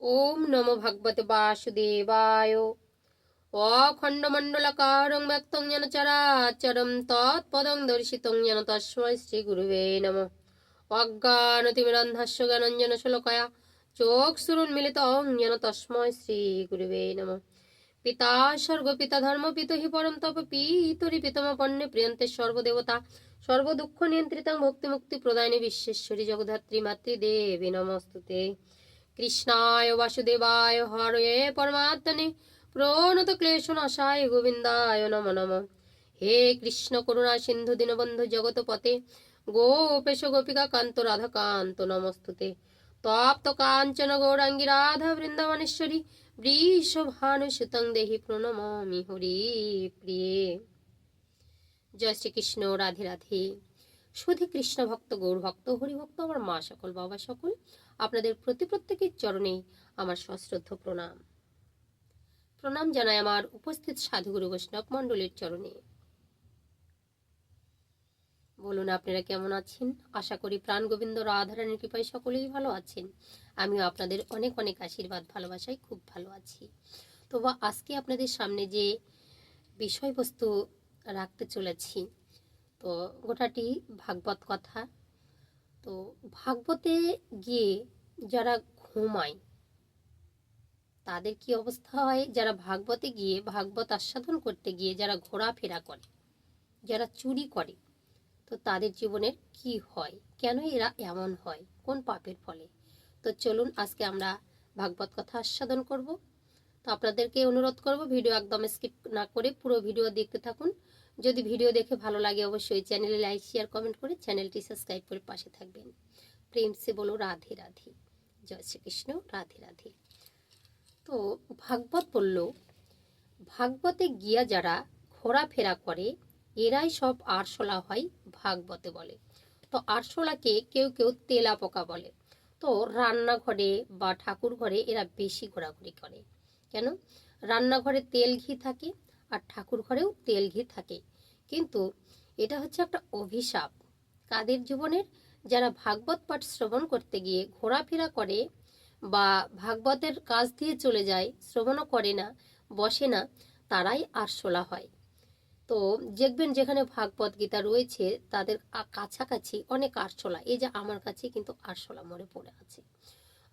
ওম নমো ভগবতে বাসুদেবায়। অখণ্ডমণ্ডলকারং ব্যক্তং যেন চরাচরম তৎপদং দর্শিতং যেন তস্মৈ শ্রী গুরুবে নম। অজ্ঞানতিমিরন্ধস্য জ্ঞানঞ্জন শ্লোকয়া চোখসুরুন্মিলিতং যেন তস্মৈ শ্রী গুরুবে নম। পিতা স্বর্গ ধর্ম পিত পরম তপ পিতরি পিতম পণ্যে প্রিয়ন্তে সর্বদেবতা সর্বদুঃখ নিয়ন্ত্রিতাং ভক্তি মুক্তি প্রদায়নে বিশ্বেশ্বরী জগধাত্রী মাতৃদেবী নমস্তুতে। কৃষ্ণায় বাসুদেবায় হরে পরমাত্মনে প্রণত ক্লেশনাশায় গোবিন্দায় নম নম। হে কৃষ্ণ করুণা সিন্ধু দীনবন্ধু জগৎপতে গোপেশ গোপিকা কান্ত রাধা কান্ত নমস্তুতে। তপ্ত কাঞ্চন গৌরাঙ্গী রাধা বৃন্দাবনেশ্বরী, বৃষভানু সুতং দেহি প্রণমামি হরি প্রিয়ে। জয় শ্রীকৃষ্ণ, রাধে রাধে। শুধু কৃষ্ণ ভক্ত গৌর ভক্ত হরিভক্ত, আমার মা সকল, বাবা সকল আপনাদের প্রতি প্রত্যেকের চরণে আমার সশ্রদ্ধ প্রণাম। প্রণাম জানাই আমার উপস্থিত সাধুগুরু বৈষ্ণব মণ্ডলীর চরণে। বলুন, আপনারা কেমন আছেন? আশা করি প্রাণ গোবিন্দ রাধারানীর কৃপায় সকলেই ভালো আছেন। আমিও আপনাদের অনেক অনেক আশীর্বাদ, ভালোবাসায় খুব ভালো আছি। তো আজকে আপনাদের সামনে যে বিষয়বস্তু রাখতে চলেছি, তো গোটাটি ভাগবত কথা তো ভাগবতে গিয়ে যারা ঘুমায়, তাদের কি অবস্থা হয়? যারা ভাগবতে গিয়ে ভাগবত আস্বাদন করতে গিয়ে যারা ঘোরাফেরা করে, যারা চুরি করে, তো তাদের জীবনের কি হয়? কেন এরা এমন হয়? কোন পাপের ফলে? তো চলুন আজকে আমরা ভাগবত কথা আস্বাদন করব। তো আপনাদেরকে অনুরোধ করব, ভিডিও একদম স্কিপ না করে পুরো ভিডিও দেখতে থাকুন। যদি ভিডিও দেখে ভালো লাগে অবশ্যই চ্যানেলে লাইক শেয়ার কমেন্ট করে চ্যানেলটি সাবস্ক্রাইব করে পাশে থাকবেন। প্রেম সে বলো, রাধে রাধে। জয় শ্রীকৃষ্ণ, রাধে রাধে। তো ভাগবত বলল, ভাগবতে গিয়া যারা ঘোরাফেরা করে, এরাই সব আরশোলা হয় ভাগবতে বলে। তো আরশোলাকে কেউ কেউ তেলা পোকা বলে। তো রান্নাঘরে বা ঠাকুর ঘরে এরা বেশি ঘোরাঘুরি করে। কেন? রান্নাঘরে তেল ঘি থাকে আর ঠাকুর ঘরেও তেল ঘি থাকে। কিন্তু এটা হচ্ছে একটা অভিশাপ। কাদের জীবনের? যারা ভাগবত পাঠ শ্রবণ করতে গিয়ে ঘোরাফেরা করে বা ভাগবতের কাজ দিয়ে চলে যায়, শ্রবণও করে না, বসে না, তারাই আরশোলা হয়। তো দেখবেন যেখানে ভাগবত গীতা রয়েছে, তাদের কাছাকাছি অনেক আরশোলা এই যে আমার কাছে কিন্তু আরশোলা মরে পড়ে আছে।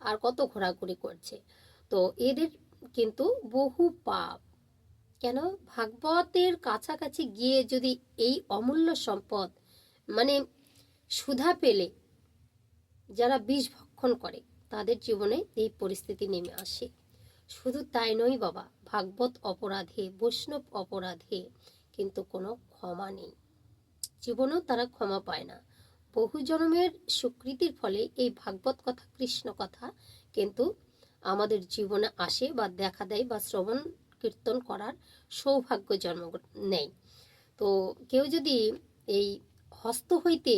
আর কত ঘোরাঘুরি করছে। তো এদের কিন্তু বহু পাপ। কেন? ভাগবতের কাছাকাছি গিয়ে যদি এই অমূল্য সম্পদ মানে সুধা পেলে যারা বিষ ভক্ষণ করে, তাদের জীবনে এই পরিস্থিতি নেমে আসে। শুধু তাই নয় বাবা, ভাগবত অপরাধে, বৈষ্ণব অপরাধে কিন্তু কোনো ক্ষমা নেই। জীবনেও তারা ক্ষমা পায় না। বহু জন্মের স্বীকৃতির ফলে এই ভাগবত কথা, কৃষ্ণ কথা কিন্তু আমাদের জীবনে আসে বা দেখা দেয় বা শ্রবণ কীর্তন করার সৌভাগ্য জন্ম নেয়। তো কেউ যদি এই হস্ত হইতে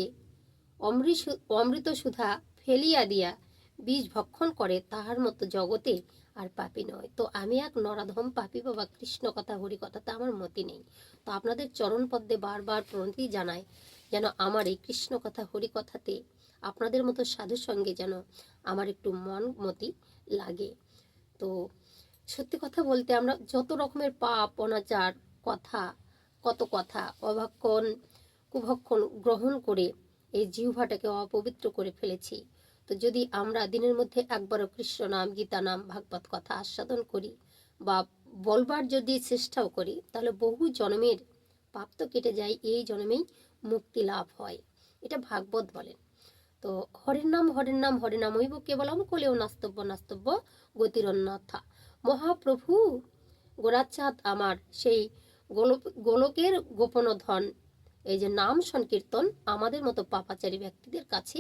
অমৃত অমৃত সুধা ফেলিয়া দিয়া বীজ ভক্ষণ করে, তাহার মতো জগতে আর পাপি নয়। তো আমি এক নরাধম পাপি বাবা, কৃষ্ণ কথা, হরি কথাতে আমার মতি নেই। তো আপনাদের চরণ পদ্মে বারবার প্রণতি জানায় যেন আমার এই কৃষ্ণ কথা, হরি কথাতে আপনাদের মতো সাধুর সঙ্গে যেন আমার একটু মন মতি লাগে। তো সত্যি কথা বলতে আমরা যত রকমের পাপ, অনাচার, কথা, কত কথা, অভাক্ষণ, কুভক্ষণ গ্রহণ করে এই জিহ্বাটাকে অপবিত্র করে ফেলেছি। তো যদি আমরা দিনের মধ্যে একবারও কৃষ্ণ নাম, গীতা নাম, ভাগবত কথা আস্বাদন করি বা বলবার যদি চেষ্টাও করি, তাহলে বহু জন্মের পাপ তো কেটে যায়, এই জন্মেই মুক্তি লাভ হয়। এটা ভাগবত বলেন। তো হরের নাম হরের নাম হরে নামইব কেবলম কোলেও নাস্তব্য নাস্তব্য গতিরন্যথা। মহাপ্রভু, গোরাচাঁদ আমার, সেই গোলক গোলকের গোপন ধন এই যে নাম সংকীর্তন আমাদের মতো পাপাচারী ব্যক্তিদের কাছে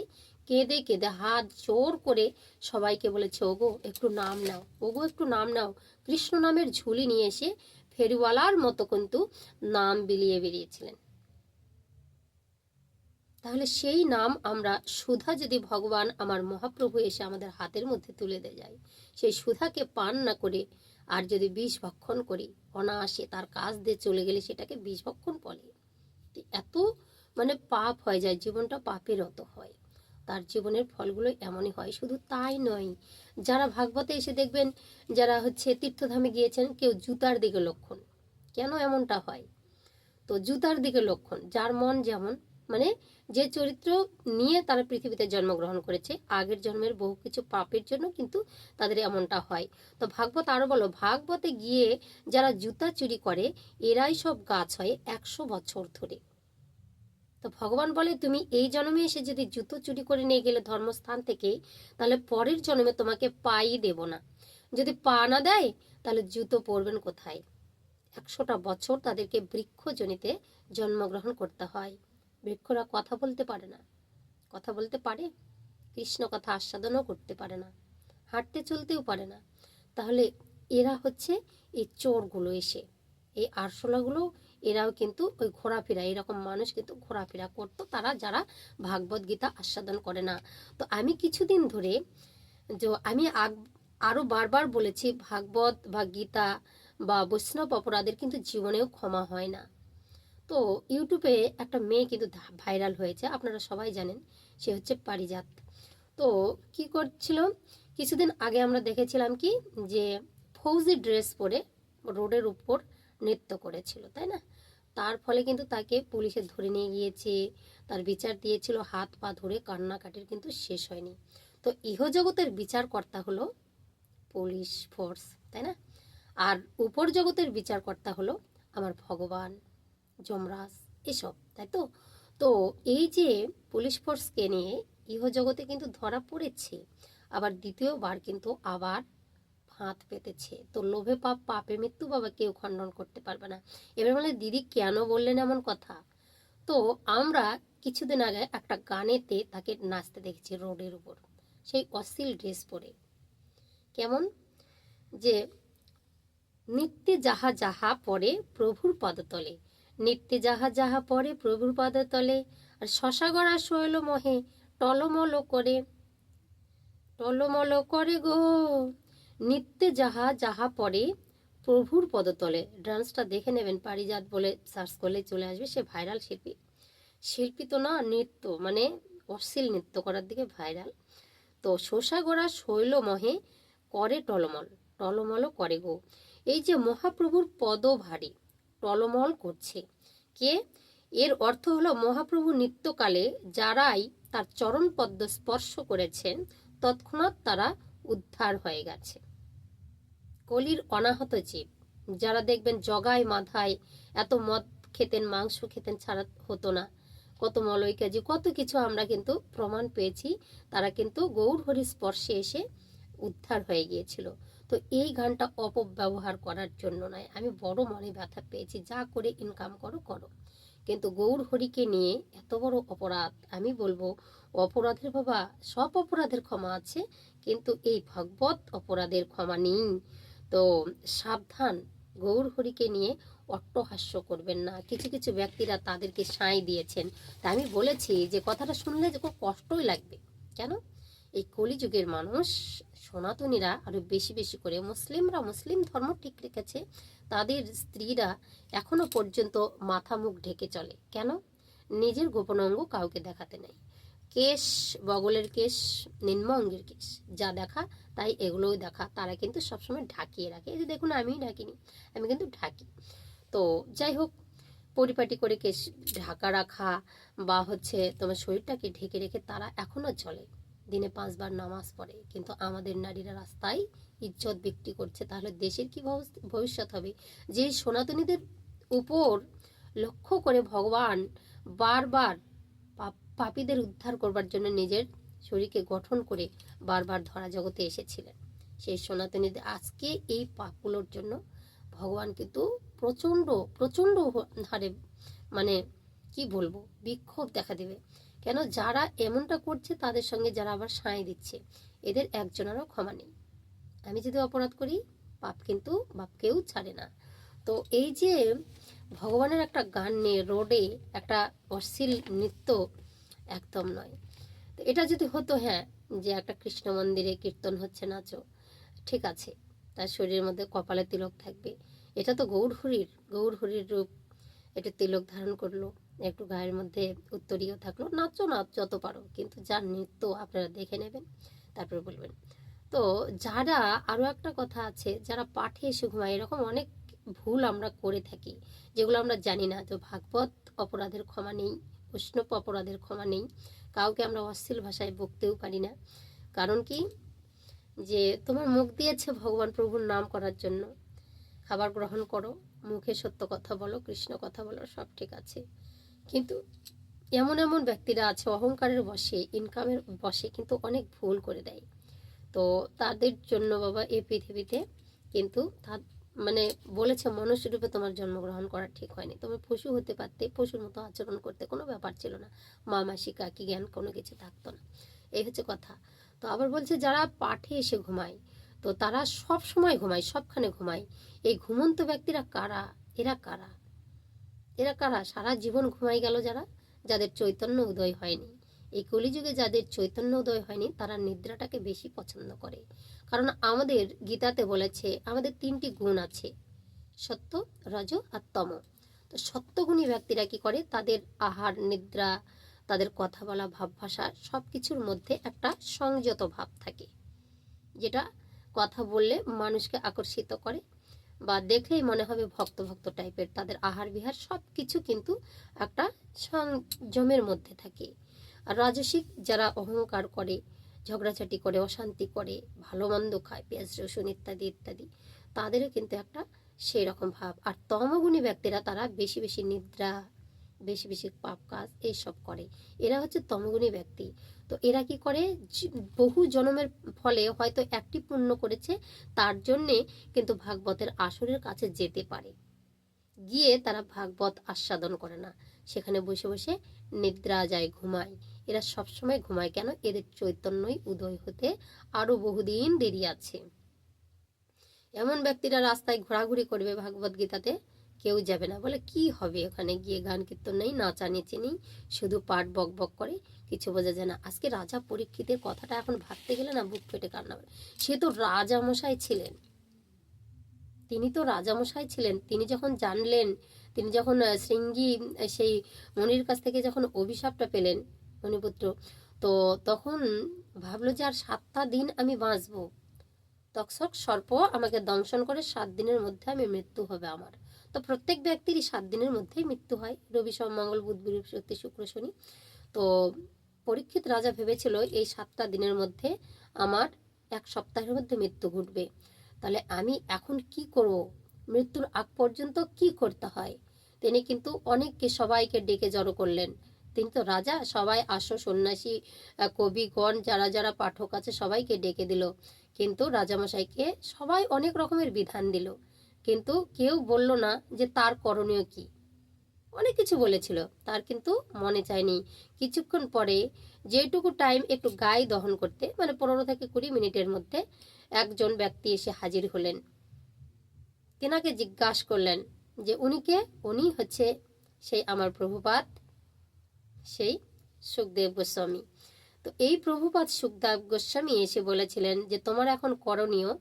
কেঁদে কেঁদে হাত জোর করে সবাইকে বলেছে, ওগো, একটু নাম নাও, ওগো, একটু নাম নাও। কৃষ্ণ নামের ঝুলি নিয়ে এসে ফেরিওয়ালার মতো কিন্তু নাম বিলিয়ে বেরিয়েছিলেন। তাহলে সেই নাম আমরা সুধা যদি ভগবান আমার মহাপ্রভু এসে আমাদের হাতের মধ্যে তুলে দিয়ে যায়, সেই সুধাকে পান না করে আর যদি বিষ ভক্ষণ করি, অনায়াসে তার কাজ দিয়ে চলে গেলে সেটাকে বিষ ভক্ষণ বলে। এত মানে পাপ হয়ে যায়, জীবনটা পাপের মতো হয়। তার জীবনের ফলগুলো এমনই হয়, শুধু তাই নয়, যারা ভাগবতে এসে দেখবেন, যারা হচ্ছে তীর্থধামে গিয়েছেন, কেউ জুতার দিকে লক্ষণ কেন এমনটা হয়? তো জুতার দিকে লক্ষণ যার মন যেমন মানে যে চরিত্র নিয়ে তারা পৃথিবীতে জন্মগ্রহণ করেছে, আগের জন্মের বহু কিছু পাপের জন্য কিন্তু তাদের এমনটা হয়। তো ভাগবত আরও বলো, ভাগবতে গিয়ে যারা জুতা চুরি করে, এরাই সব গাছ হয় একশো বছর ধরে। তো ভগবান বলে, তুমি এই জন্মে এসে যদি জুতো চুরি করে নিয়ে গেলে ধর্মস্থান থেকে, তাহলে পরের জন্মে তোমাকে পাই দেব না। যদি পা না দেয়, তাহলে জুতো পরবেন কোথায়? একশোটা বছর তাদেরকে বৃক্ষজনিতে জন্মগ্রহণ করতে হয়। বৃক্ষরা কথা বলতে পারে না। কথা বলতে পারে, কৃষ্ণ কথা আস্বাদনও করতে পারে না, হাঁটতে চলতেও পারে না। তাহলে এরা হচ্ছে এই চোরগুলো এসে, এই আরশোলাগুলো, এরাও কিন্তু ওই ঘোরাফেরা, এরকম মানুষ কিন্তু ঘোরাফেরা করতো, তারা যারা ভাগবত গীতা আস্বাদন করে না। তো আমি কিছুদিন ধরে যে আমি আগ, আরও বারবার বলেছি, ভাগবত বা গীতা বা বৈষ্ণব অপরাধের কিন্তু জীবনেও ক্ষমা হয় না। তো ইউটিউবে একটা মেয়ে কিন্তু ভাইরাল হয়েছে, আপনারা সবাই জানেন, সে হচ্ছে পারিজাত। তো কি করছিল? কিছুদিন আগে আমরা দেখেছিলাম কি যে ফৌজি ড্রেস পরে রোডের উপর নৃত্য করেছিল, তাই না? তার ফলে কিন্তু তাকে পুলিশে ধরে নিয়ে গিয়েছে, তার বিচার দিয়েছিল, হাত পা ধরে কান্নাকাটির কিন্তু শেষ হয়নি। তো ইহজগতের বিচারকর্তা হলো পুলিশ ফোর্স, তাই না? আর উপর জগতের বিচারকর্তা হলো আমার ভগবান। যমরাজ, এসব, তাই তো? তো এই যে পুলিশ ফোর্সকে নিয়ে ইহজগতে কিন্তু ধরা পড়েছে, আবার দ্বিতীয়বার কিন্তু আবার হাত পেতেছে। তো লোভে পাপ, পাপে মৃত্যু বাবা কেউ খণ্ডন করতে পারবে না। এবার বলে, দিদি, কেন বললেন এমন কথা? তো আমরা কিছুদিন আগে একটা গানেতে তাকে নাচতে দেখেছি রোডের উপর, সেই অশ্লীল ড্রেস পরে। কেমন? যে, নিত্যে যাহা যাহা পরে প্রভুর পদতলে নিত্যে যাহা যাহা পরে প্রভুর পদতলে, আর শশাগড়া শৈল মহে টলমল করে। টলমল করে গো, নিত্যে যাহা যাহা পরে প্রভুর পদতলে। ডান্সটা দেখে নেবেন, পারিজাত বলে সার্চ করলে চলে আসবে সে ভাইরাল শিল্পী। শিল্পী তো না, নৃত্য মানে অশ্লীল নৃত্য করার দিকে ভাইরাল। তো শোষা গোড়া শৈল মহে করে টলমল, টলমলও করে গো। এই যে মহাপ্রভুর পদ ভারী টলমল করছে। কে? এর অর্থ হলো মহাপ্রভু নিত্যকালে যারাই তার চরণ পদ্ম স্পর্শ করেছেন, তৎক্ষণাৎ তারা উদ্ধার হয়ে গেছে। কলির অনাহত জীব, যারা দেখবেন জগায় মাথায় এত মদ খেতেন, মাংস খেতেন ছাড়া হতো না। কত মলয় কাজি কত কিছু আমরা কিন্তু প্রমাণ পেয়েছি, তারা কিন্তু গৌর হরি স্পর্শে এসে উদ্ধার হয়ে গিয়েছিল। তো এই গানটা অপব্যবহার করার জন্য নয়। আমি বড় মনে ব্যথা পেয়েছি, যা করে ইনকাম করো করো। কিন্তু গৌর হরিকে নিয়ে এত বড় অপরাধ, আমি বলব অপরাধের বাবা, সব অপরাধের ক্ষমা আছে, কিন্তু এই ভগবত অপরাধের ক্ষমা নেই। তো সাবধান, গৌর হরিকে নিয়ে অট্টহাস্য করবেন না। কিছু কিছু ব্যক্তিরা তাদেরকে সাঁই দিয়েছেন। তা আমি বলেছি যে, কথাটা শুনলে যে খুব কষ্টই লাগবে। কেন? এই কলিযুগের মানুষ সনাতনীরা আরও বেশি বেশি করে মুসলিমরা মুসলিম ধর্ম ঠিক রেখেছে, তাদের স্ত্রীরা এখনও পর্যন্ত মাথা মুখ ঢেকে চলে। কেন? নিজের গোপন অঙ্গ কাউকে দেখাতে নেই। কেশ, বগলের কেশ নিম্ন অঙ্গের কেশ, যা দেখা তাই এগুলোই দেখা। তারা কিন্তু সবসময় ঢাকিয়ে রাখে। এই যে দেখুন, আমিই ঢাকিনি, আমি কিন্তু ঢাকি। তো যাই হোক, পরিপাটি করে কেশ ঢাকা রাখা বা হচ্ছে তোমার শরীরটাকে ঢেকে রেখে তারা এখনও চলে। দিনে পাঁচবার নামাজ পড়ে, কিন্তু আমাদের নারীরা রাস্তায় ইজ্জত বিক্রি করছে। তাহলে দেশের কি ভবিষ্যৎ হবে? যে সনাতনীদের উপর লক্ষ্য করে ভগবান বারবার পাপীদের উদ্ধার করবার জন্য নিজের শরীরকে গঠন করে বারবার ধরা জগতে এসেছিলেন। সেই সনাতনীদের আজকে এই পাপগুলোর জন্য ভগবান কিন্তু প্রচণ্ড প্রচণ্ড হারে মানে কি বলব? বিক্ষোভ দেখা দেবে। কেন যারা এমনটা করছে তাদের সঙ্গে যারা আবার সাঁই দিচ্ছে, এদের একজনেরও ক্ষমা নেই। আমি যদি অপরাধ করি, পাপ কিন্তু বাপকেও ছাড়ে না। তো এই যে ভগবানের একটা গান নিয়ে রোডে একটা অশ্লীল নৃত্য একদম নয়। তো এটা যদি হতো হ্যাঁ যে একটা কৃষ্ণ মন্দিরে কীর্তন হচ্ছে, নাচো, ঠিক আছে, তার শরীরের মধ্যে কপালে তিলক থাকবে। এটা তো গৌর হরির গৌর হরির রূপ। এটা তিলক ধারণ করল। একটু গায়ের মধ্যে উত্তরীয় থাকল, নাচো, নাচ, যত পারো। কিন্তু যার নৃত্য আপনারা দেখে নেবেন, তারপরে বলবেন। তো যারা আরও একটা কথা আছে, যারা পাঠে এসে ঘুমায়, এরকম অনেক ভুল আমরা করে থাকি, যেগুলো আমরা জানি না। তো ভাগবত অপরাধের ক্ষমা নেই, বৈষ্ণব অপরাধের ক্ষমা নেই, কাউকে আমরা অশ্লীল ভাষায় বকতেও পারি না। কারণ কি? যে তোমার মুখ দিয়েছে ভগবান প্রভুর নাম করার জন্য। খাবার গ্রহণ করো, মুখে সত্য কথা বলো, কৃষ্ণ কথা বলো, সব ঠিক আছে। কিন্তু এমন এমন ব্যক্তিরা আছে, অহংকারের বসে ইনকামের বসে কিন্তু অনেক ভুল করে দেয়। তো তাদের জন্য বাবা এই পৃথিবীতে কিন্তু মানে বলেছে মনুষ্য রূপে তোমার জন্মগ্রহণ করা ঠিক হয়নি। তুমি পশু হতে পারতে, পশুর মতো আচরণ করতে কোনো ব্যাপার ছিল না। মা, মাসি, কাকি, জ্ঞান কোনো কিছু থাকতো না। এই হচ্ছে কথা। তো আবার বলছে যারা পাঠে এসে ঘুমায়, তো তারা সব সময় ঘুমায়, সবখানে ঘুমায়। এই ঘুমন্ত ব্যক্তিরা কারা? এরা কারা? এরা কারা? সারা জীবন ঘুমাই গেল যারা, যাদের চৈতন্য উদয় হয়নি। এই কলিযুগে যাদের চৈতন্য উদয় হয়নি, তারা নিদ্রাটাকে বেশি পছন্দ করে। কারণ আমাদের গীতাতে বলেছে, আমাদের তিনটি গুণ আছে, সত্য, রজ আর তম। তো সত্যগুণী ব্যক্তিরা কি করে? তাদের আহার, নিদ্রা, তাদের কথা বলা ভাব ভাষা সব কিছুর মধ্যে একটা সংযত ভাব থাকে, যেটা কথা বললে মানুষকে আকর্ষিত করে। বা দেখলেই মনে হবে ভক্ত ভক্ত টাইপের, তাদের আহার বিহার সব কিছু কিন্তু একটা সংযমের মধ্যে থাকে। আর রাজসিক যারা অহংকার করে, ঝগড়াঝাটি করে, অশান্তি করে, ভালো মন্দ খায়, পেঁয়াজ, রসুন ইত্যাদি ইত্যাদি, তাদেরও কিন্তু একটা সেই রকম ভাব। আর তমগুণী ব্যক্তিরা তারা বেশি বেশি নিদ্রা, বেশি বেশি পাপ কাজ, এইসব করে। এরা হচ্ছে তমগুণী ব্যক্তি। তো এরা কি করে? বহু জন্মের ফলে হয়তো একটি পুণ্য করেছে, তার জন্যে কিন্তু ভাগবতের আসরের কাছে যেতে পারে। গিয়ে তারা ভাগবত আস্বাদন করে না। সেখানে বসে বসে নিদ্রা যায়, ঘুমায়। এরা সবসময় ঘুমায় কেন? এদের চৈতন্যই উদয় হতে আরও বহুদিন দেরি আছে। এমন ব্যক্তিরা রাস্তায় ঘোরাঘুরি করবে ভাগবত গীতাতে, কেউ যাবে না। বলে, কি হবে ওখানে গিয়ে গান কীর্তন নেই, নাচানেচি নেই, শুধু পাঠ বক বক করে? কিছু বোঝা যায় না। আজকে রাজা পরীক্ষিতের কথাটা এখন ভাবতে গেলে না বুক ফেটে কান্না। সে তো রাজামশাই ছিলেন। তিনি তো রাজামশাই ছিলেন। তিনি যখন জানলেন, তিনি যখন শৃঙ্গী সেই মনির কাছ থেকে যখন অভিশাপটা পেলেন মণিপুত্র, তো তখন ভাবলো যে আর সাতটা দিন আমি বাঁচবো। তক্ষক সর্প আমাকে দংশন করে সাত দিনের মধ্যে আমি মৃত্যু হবে আমার। তো প্রত্যেক ব্যক্তিরই সাত দিনের মধ্যেই মৃত্যু হয়। রবি সোম, মঙ্গল, বুধ, বৃহস্পতি, শুক্র, শনি। তো পরীক্ষিত রাজা ভেবেছিল এই সাতটা দিনের মধ্যে আমার এক সপ্তাহের মধ্যে মৃত্যু ঘটবে। তাহলে আমি এখন কি করব? মৃত্যুর আগ পর্যন্ত কি করতে হয়? তিনি কিন্তু অনেককে সবাইকে ডেকে জড়ো করলেন। তিনি তো রাজা, সবাই আসো, সন্ন্যাসী কবিগণ, যারা যারা পাঠক আছে, সবাইকে ডেকে দিল। কিন্তু রাজামশাইকে সবাই অনেক রকমের বিধান দিল। কিন্তু কেউ বলল না যে তার করণীয় কি। অনেক কিছু বলেছিল, তার কিন্তু মনে চায়নি। কিছুক্ষণ পরে যেটুকু টাইম একটু গায়ে দহন করতে মানে পনেরো থেকে কুড়ি মিনিটের মধ্যে একজন ব্যক্তি এসে হাজির হলেন। তেনাকে জিজ্ঞাসা করলেন যে উনিকে উনি হচ্ছে সেই আমার প্রভুপাত সেই সুখদেব গোস্বামী। তো এই প্রভুপাত সুখদেব গোস্বামী এসে বলেছিলেন যে, তোমার এখন করণীয়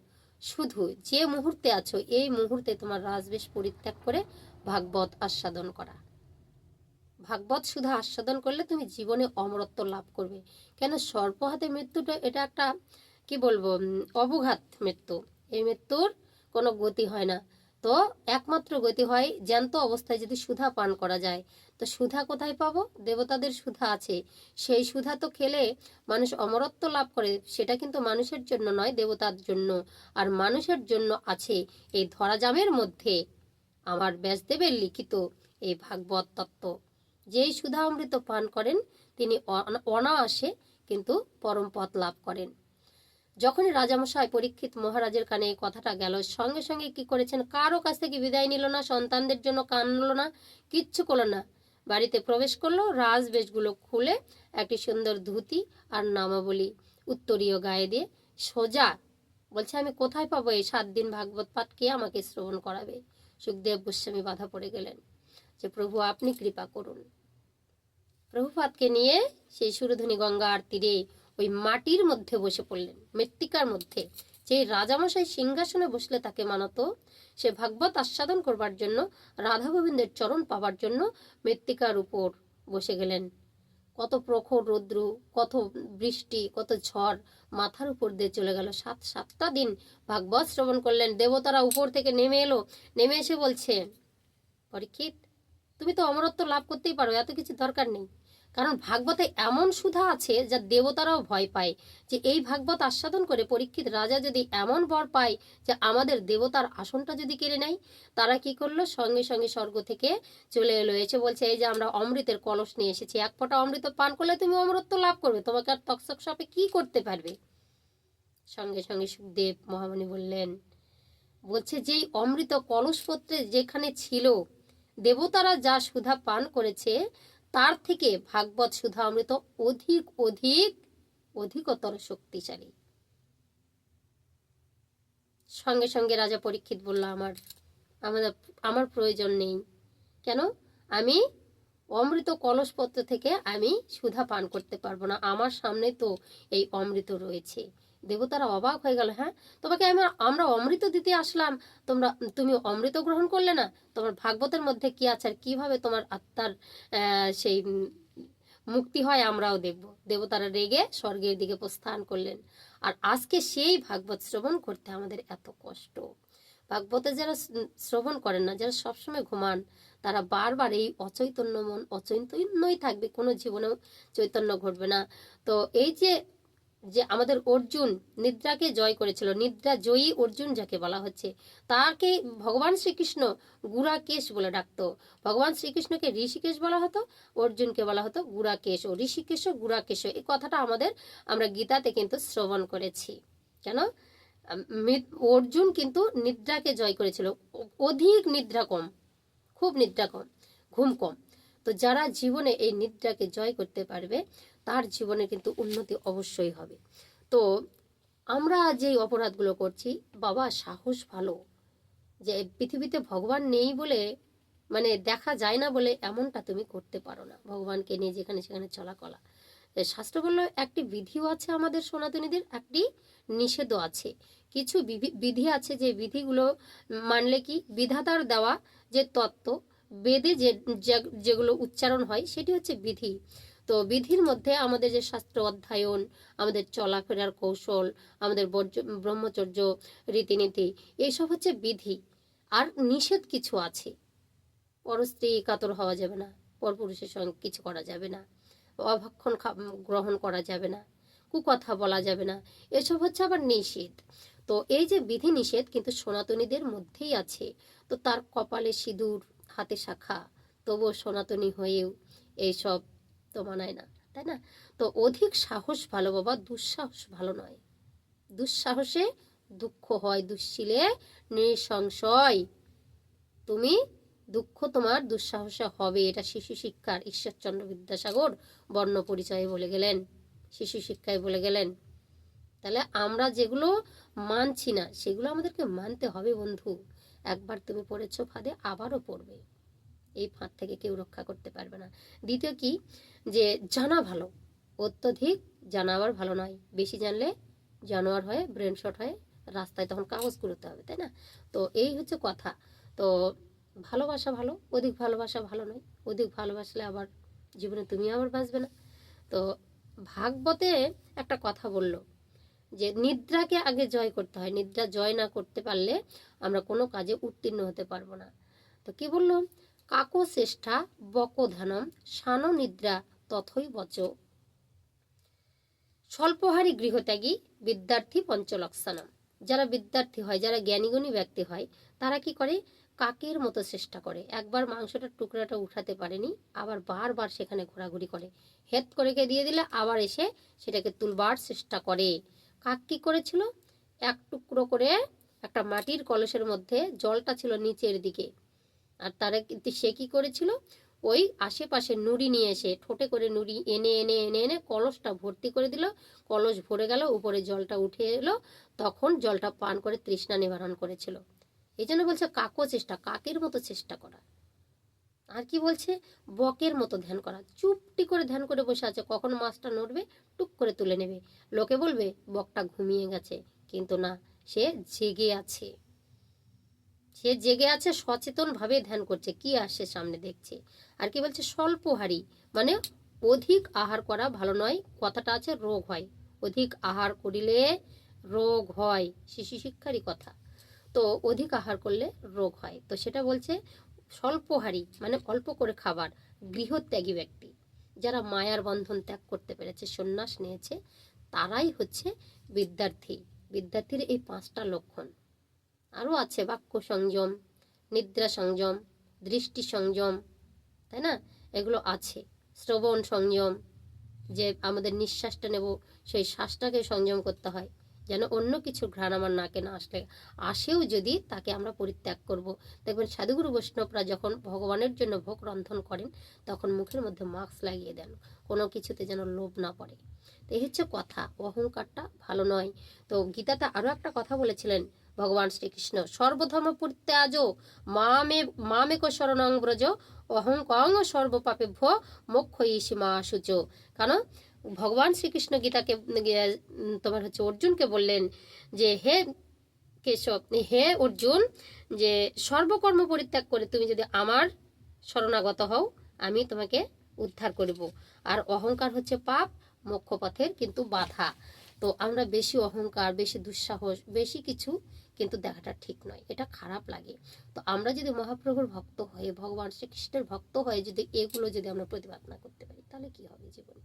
শুধু যে মুহূর্তে আছো, এই মুহূর্তে তোমার রাজবেশ পরিত্যাগ করে ভাগবত আস্বাদন করা। ভাগবত সুধা আস্বাদন করলে তুমি জীবনে অমরত্ব লাভ করবে। কেন সর্পহাতে মৃত্যুটা এটা একটা, কি বলব অবঘাত মৃত্যু। এই মৃত্যুর কোনো গতি হয় না। তো একমাত্র গতি হয় জ্যান্ত অবস্থায় যদি সুধা পান করা যায়। তো সুধা কোথায় পাবো? দেবতাদের সুধা আছে। সেই সুধা তো খেলে মানুষ অমরত্ব লাভ করে, সেটা কিন্তু মানুষের জন্য নয়, দেবতার জন্য। আর মানুষের জন্য আছে এই ধরাজামের মধ্যে। আমার ব্যাসদেবের লিখিত এই ভাগবত তত্ত্ব। যেই সুধা অমৃত পান করেন, তিনি অনা- অনায়াসে কিন্তু পরম পথ লাভ করেন। যখনই রাজামশাই পরীক্ষিত মহারাজের কানে এই কথাটা গেল, সঙ্গে সঙ্গে কি করেছেন? কারও কাছ থেকে বিদায় নিল না, সন্তানদের জন্য কানলো না, কিচ্ছু করল না। বাড়িতে প্রবেশ করল, রাজবেশগুলো খুলে একটি সুন্দর ধুতি আর নামাবলী উত্তরীয় গায়ে দিয়ে সোজা বলছে, আমি কোথায় পাবো এই সাত দিন ভাগবত পাঠ? কে আমাকে শ্রবণ করাবে? সুখদেব গোস্বামী বাধা পড়ে গেলেন। যে প্রভু আপনি কৃপা করুন। প্রভুপাতকে নিয়ে সেই সুরধনী গঙ্গার তীরে ওই মাটির মধ্যে বসে পড়লেন, মৃত্তিকার মধ্যে। যে রাজামশাই সিংহাসনে বসলে তাকে মানাতো, সে ভাগবত আস্বাদন করবার জন্য রাধা গোবিন্দের চরণ পাবার জন্য মৃত্তিকার উপর বসে গেলেন। কত প্রখর রৌদ্র, কত বৃষ্টি, কত ঝড় মাথার উপর দিয়ে চলে গেল। সাত সাতটা দিন ভাগবত শ্রবণ করলেন। দেবতারা উপর থেকে নেমে এলো। নেমে এসে বলছে, পরীক্ষিত তুমি তো অমরত্ব লাভ করতেই পারো, এত কিছু দরকার নেই। কারণ ভাগবতে এমন সুধা আছে যা দেবতারাও ভয় পায়, যে এই ভাগবত আস্বাদন করে পরীক্ষিত রাজা যদি এমন বর পায় যে আমাদের দেবতার আসনটা যদি কেড়ে নেয়, তারা কি করল? সঙ্গে সঙ্গে স্বর্গ থেকে চলে এলো। এসে বলছে, এই যে আমরা অমৃতের কলস নিয়ে এসেছি, এক ফোঁটা অমৃত পান করলে তুমি অমরত্ব লাভ করবে, তোমাকে আর তক্ষক সাপে কি করতে পারবে? সঙ্গে সঙ্গে সুখদেব মহামণি বললেন, বলছে, যেই অমৃত কলসপত্রে যেখানে ছিল দেবতারা যা সুধা পান করেছে, তার থেকে ভাগবত সুধা অমৃত অধিক অধিক অধিকতর শক্তিশালী। সঙ্গে সঙ্গে রাজা পরীক্ষিত বলল, আমার, আমাদের, আমার প্রয়োজন নেই। কেন? আমি অমৃত কলসপত্র থেকে আমি সুধা পান করতে পারব না। আমার সামনে তো এই অমৃত রয়েছে। দেবতারা অবাক হয়ে গেল হ্যাঁ তোমাকে আমি, আমরা অমৃত দিতে আসলাম। তোমরা, তুমি অমৃত গ্রহণ করলে না? তোমার ভাগবতের মধ্যে কি আছে আর কীভাবে তোমার আত্মার সেই মুক্তি হয় আমরাও দেখব। দেবতারা রেগে স্বর্গের দিকে প্রস্থান করলেন। আর আজকে সেই ভাগবত শ্রবণ করতে আমাদের এত কষ্ট। ভাগবতে যারা শ্রবণ করেন না, যারা সবসময় ঘুমান, তারা বারবার এই অচৈতন্য মন, অচৈতন্যই থাকবে। কোনো জীবনেও চৈতন্য ঘটবে না। তো এই যে যে আমাদের অর্জুন নিদ্রাকে জয় করেছিল। নিদ্রা জয়ী অর্জুন যাকে বলা হচ্ছে তাকে ভগবান শ্রীকৃষ্ণ গুড়াকেশ বলে ডাকতো। ভগবান শ্রীকৃষ্ণকে ঋষিকেশ বলা হতো, অর্জুনকে বলা হতো গুড়াকেশ। ও ঋষিকেশ ও গুড়াকেশ, এই কথাটা আমাদের আমরা গীতাতে কিন্তু শ্রবণ করেছি। কেন? অর্জুন কিন্তু নিদ্রাকে জয় করেছিল। অধিক নিদ্রা কম, খুব নিদ্রা কম, ঘুম কম। তো যারা জীবনে এই নিদ্রাকে জয় করতে পারবে তার জীবনে কিন্তু উন্নতি অবশ্যই হবে। তো আমরা যে অপরাধগুলো করছি, বাবা সাহস ভালো যে পৃথিবীতে ভগবান নেই বলে মানে দেখা যায় না বলে এমনটা তুমি করতে পারো না। ভগবানকে নিয়ে যেখানে সেখানে চলা কলা এ শাস্ত্র বলল একটি বিধিও আছে আমাদের সনাতনীদের, একটি নিষেধও আছে। কিছু বিধি- আছে যে বিধিগুলো মানলে কি? বিধাতার দেওয়া যে তত্ত্ব, বেদে যে- যেগুলো উচ্চারণ হয়, সেটি হচ্ছে বিধি। তো বিধির মধ্যে আমাদের যে শাস্ত্র অধ্যয়ন, আমাদের চলাফেরার কৌশল, আমাদের ব্রহ্মচর্য, রীতিনীতি, এইসব হচ্ছে বিধি। আর নিষেধ কিছু আছে। পরস্ত্রী কাতর হওয়া যাবে না পরপুরুষের সঙ্গে কিছু করা যাবে না, অভক্ষণ গ্রহণ করা যাবে না, কুকথা বলা যাবে না, এসব হচ্ছে আবার নিষেধ। তো এই যে বিধি নিষেধ কিন্তু সনাতনীদের মধ্যেই আছে। তো তার কপালে সিঁদুর, হাতে শাখা, তবুও সনাতনী হয়েও এইসব তো মানায় না, তাই না? তো অধিক সাহস ভালো বাবা দুঃসাহস ভালো নয়। দুঃসাহসে দুঃখ হয় দুশ্শীলে নৃসংশয় তুমি দুঃখ তোমার দুঃসাহসে হবে, এটা শিশু শিক্ষার ঈশ্বরচন্দ্র বিদ্যাসাগর বর্ণ পরিচয়ে বলে গেলেন, শিশু শিক্ষায় বলে গেলেন। তাহলে আমরা যেগুলো মানছি না, সেগুলো আমাদেরকে মানতে হবে বন্ধু। একবার তুমি পড়েছো ফাঁদে, আবারও পড়বে। এই ফাঁদ থেকে কেউ রক্ষা করতে পারবে না। দ্বিতীয় কি? যে জানা ভালো, অত্যধিক জানা আবার ভালো নয়। বেশি জানলে জানোয়ার হয়ে ব্রেন শট হয়ে রাস্তায় তখন কাগজ কুড়োতে হবে, তাই না? তো এই হচ্ছে কথা। তো ভালোবাসা ভালো, অধিক ভালোবাসা ভালো নয়। অধিক ভালোবাসলে আবার জীবনে তুমি আবার বাঁচবে না। তো ভাগবতে একটা কথা বলল যে নিদ্রাকে আগে জয় করতে হয়। নিদ্রা জয় না করতে পারলে আমরা কোনো কাজে উত্তীর্ণ হতে পারব না। তো কি বলল? কাকো চেষ্টা বক ধ্যানম শান নিদ্রা তথই বচ। স্বল্পহারী গৃহত্যাগী বিদ্যার্থী পঞ্চলক্ষণম। যারা বিদ্যার্থী হয়, যারা জ্ঞানীগুণী ব্যক্তি হয়, তারা কি করে? কাকের মতো চেষ্টা করে। একবার মাংসটার টুকরাটা উঠাতে পারেনি, আবার বারবার সেখানে ঘোরাঘুরি করে। হেদ করে দিয়ে দিলে? আবার এসে সেটাকে তুলবার চেষ্টা করে। কাক কি করেছিল? এক টুকরো করে একটা মাটির কলসের মধ্যে জলটা ছিল নিচের দিকে। আর তারা কিন্তু সে কি করেছিল? ওই আশেপাশে নুড়ি নিয়ে এসে, ঠোঁটে করে নুড়ি এনে এনে এনে এনে কলসটা ভর্তি করে দিল। কলস ভরে গেল, উপরে জলটা উঠে এলো। তখন জলটা পান করে তৃষ্ণা নিবারণ করেছিল। এই জন্য বলছে, কাকো চেষ্টা, কাকের মতো চেষ্টা করা? আর কি বলছে? বকের মতো ধ্যান করা। চুপটি করে ধ্যান করে বসে আছে। কখন মাছটা নড়বে? টুক করে তুলে নেবে। লোকে বলবে, বকটা ঘুমিয়ে গেছে। কিন্তু না, সে জেগে আছে। সে জেগে আছে, সচেতনভাবে ধ্যান করছে, কি আসছে সামনে দেখছে। আর কি বলছে, স্বল্পহারী মানে অধিক আহার করা ভালো নয়, কথাটা আছে রোগ হয়। অধিক আহার করিলে রোগ হয়, শিশু শিক্ষারই কথা। তো অধিক আহার করলে রোগ হয়। তো সেটা বলছে, স্বল্পহারী মানে অল্প করে খাবার, গৃহত্যাগী ব্যক্তি। যারা মায়ার বন্ধন ত্যাগ করতে পেরেছে, সন্ন্যাস নিয়েছে, তারাই হচ্ছে বিদ্যার্থী। বিদ্যার্থীর এই পাঁচটা লক্ষণ। আরও আছে বাক্য সংযম, নিদ্রা সংযম, দৃষ্টি সংযম, তাই না? এগুলো আছে। শ্রবণ সংযম, যে আমাদের নিঃশ্বাসটা নেব, সেই শ্বাসটাকে সংযম করতে হয়, যেন অন্য কিছু ঘ্রাণ আমার নাকে না আসলে। আসেও যদি তাকে আমরা পরিত্যাগ করব। দেখবেন সাধুগুরু বৈষ্ণবরা যখন ভগবানের জন্য ভোগ রন্ধন করেন, তখন মুখের মধ্যে মাস্ক লাগিয়ে দেন, কোনো কিছুতে যেন লোভ না পড়ে। তো এই হচ্ছে কথা। অহংকারটা ভালো নয়। তো গীতাতে আরও একটা কথা বলেছিলেন ভগবান শ্রীকৃষ্ণ। সর্বধর্ম পরিত্যাজ মামে মামেক শরণং ব্রজ, অহংকং সর্বপাপে ভো মোক্ষ ইসীমা সূচ। কারণ ভগবান শ্রীকৃষ্ণ গীতাকে তোমার হচ্ছে অর্জুনকে বললেন যে, হে কেশব, হে অর্জুন, যে সর্বকর্ম পরিত্যাগ করে তুমি যদি আমার শরণাগত হও, আমি তোমাকে উদ্ধার করব। আর অহংকার হচ্ছে পাপ মোক্ষ পথের কিন্তু বাধা। তো আমরা বেশি অহংকার, বেশি দুঃসাহস, বেশি কিছু কিন্তু দেখাটা ঠিক নয়, এটা খারাপ লাগে। তো আমরা যদি মহাপ্রভুর ভক্ত হয়ে, ভগবান শ্রীকৃষ্ণের ভক্ত হয়ে যদি এগুলো যদি আমরা প্রতিবাদ না করতে পারি, তাহলে কি হবে জীবনে?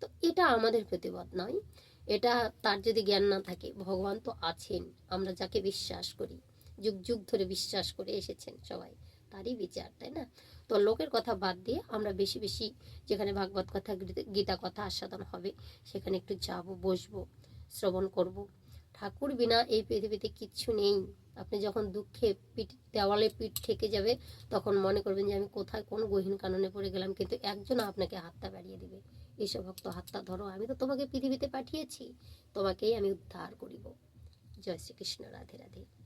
তো এটা আমাদের প্রতিবাদ নয়। এটা তার যদি জ্ঞান না থাকে, ভগবান তো আছেন, আমরা যাকে বিশ্বাস করি, যুগ যুগ ধরে বিশ্বাস করে এসেছেন সবাই, তারই বিচার, তাই না? তো লোকের কথা বাদ দিয়ে আমরা বেশি বেশি যেখানে ভাগবত কথা, গীতা- কথা আস্বাদন হবে, সেখানে একটু যাব, বসবো, শ্রবণ করব। ঠাকুর বিনা এই পৃথিবীতে কিচ্ছু নেই। আপনি যখন দুঃখে পিঠ, দেওয়ালে পিঠ ঠেকে যাবে, তখন মনে করবেন যে আমি কোথায় কোন গহীন কাননে পড়ে গেলাম, কিন্তু একজন আপনাকে হাতটা বাড়িয়ে দেবে। এসব ভক্ত, হাতটা ধরো, আমি তো তোমাকে পৃথিবীতে পাঠিয়েছি। তোমাকেই আমি উদ্ধার করিব। জয় শ্রীকৃষ্ণ, রাধে রাধে।